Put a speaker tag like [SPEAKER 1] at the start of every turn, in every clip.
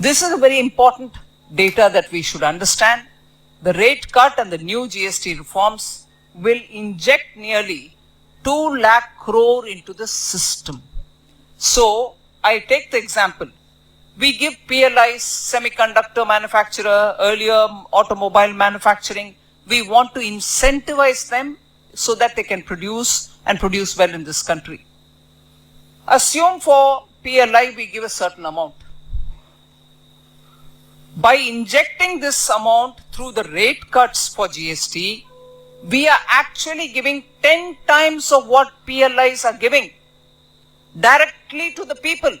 [SPEAKER 1] This is a very important data that we should understand. The rate cut and the new GST reforms will inject nearly 2 lakh crore into the system. So, I take the example. We give PLIs, semiconductor manufacturer, earlier automobile manufacturing. We want to incentivize them so that they can produce and produce well in this country. Assume for PLI we give a certain amount. By injecting this amount through the rate cuts for GST, we are actually giving 10 times of what PLIs are giving directly to the people.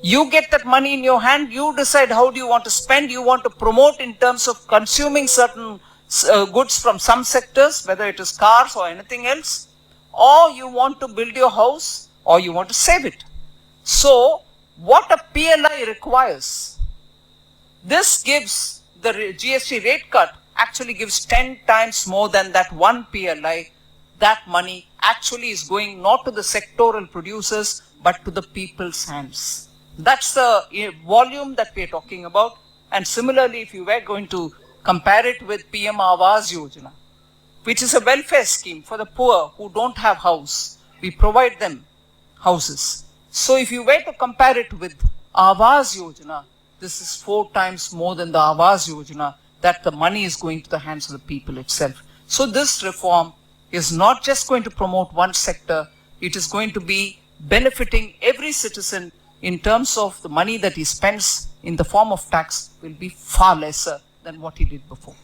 [SPEAKER 1] You get that money in your hand, you decide how do you want to spend, you want to promote in terms of consuming certain uh, goods from some sectors, whether it is cars or anything else, or you want to build your house, or you want to save it. So, what a PLI requires, this gives the GST rate cut actually gives 10 times more than that one PLI. That money actually is going not to the sectoral producers but to the people's hands. That's the eh, volume that we are talking about. And similarly, if you were going to compare it with PM Awas Yojana, which is a welfare scheme for the poor who don't have house, we provide them houses. So if you were to compare it with Awas Yojana, this is four times more than the Awas Yojana that the money is going to the hands of the people itself. So this reform is not just going to promote one sector, it is going to be benefiting every citizen in terms of the money that he spends in the form of tax will be far lesser than what he did before.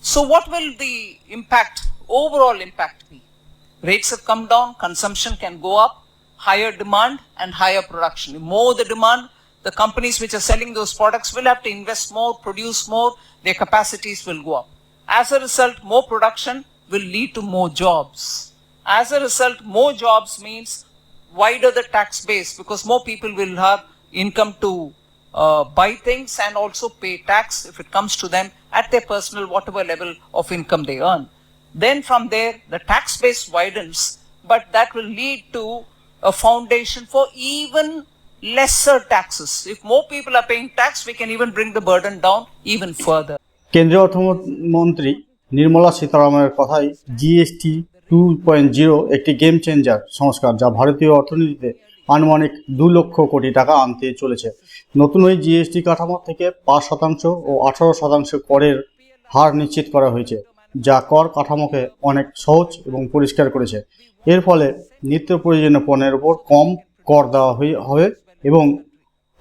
[SPEAKER 1] So what will the impact, overall impact be? Rates have come down, consumption can go up, higher demand and higher production. The more the demand, the companies which are selling those products will have to invest more, produce more, their capacities will go up. As a result, more production will lead to more jobs. As a result, more jobs means wider the tax base because more people will have income to uh, buy things and also pay tax if it comes to them at their personal whatever level of income they earn. Then from there, the tax base widens, but that will lead to a foundation for even lesser taxes. If more people are paying tax, we can even bring the burden down even further.
[SPEAKER 2] কেন্দ্রীয় অর্থমন্ত্রী নির্মলা সীতারামনের কথাই GST two point zero একটি game changer সংস্কার যা ভারতীয় অর্থনীতিতে আনুমানিক দু লক্ষ কোটি টাকা আনতে চলেছে নতুন ওই জিএসটি কাঠামো থেকে পাঁচ শতাংশ ও আঠারো শতাংশ করের হার নিশ্চিত করা হয়েছে যা কর কাঠামোকে অনেক সহজ এবং পরিষ্কার করেছে এর ফলে নিত্য প্রয়োজনীয় পণ্যের উপর কম কর দেওয়া হয়ে- হবে এবং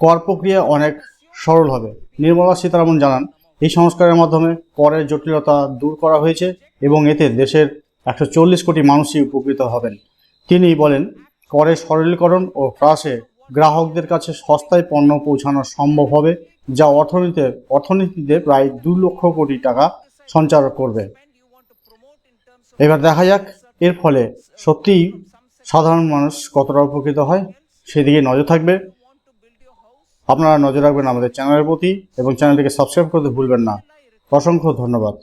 [SPEAKER 2] কর প্রক্রিয়া অনেক সরল হবে। নির্মলা সীতারামন জানান, এই সংস্কারের মাধ্যমে করের জটিলতা দূর করা হয়েছে এবং এতে দেশের একশো চল্লিশ কোটি মানুষই উপকৃত হবেন। তিনি বলেন, করের সরলীকরণ ও হ্রাসে গ্রাহকদের কাছে সস্তায় পণ্য পৌঁছানো সম্ভব হবে, যা অর্থনীতিতে অর্থনীতিতে প্রায় দু লক্ষ কোটি টাকা সঞ্চার করবে। এবার দেখা যাক, এর ফলে সত্যিই সাধারণ মানুষ কতটা উপকৃত হয়। সেদিকে নজর থাকবে। আপনারা নজর রাখবেন আমাদের চ্যানেলের প্রতি এবং চ্যানেলটিকে সাবস্ক্রাইব করতে ভুলবেন না। অসংখ্য ধন্যবাদ।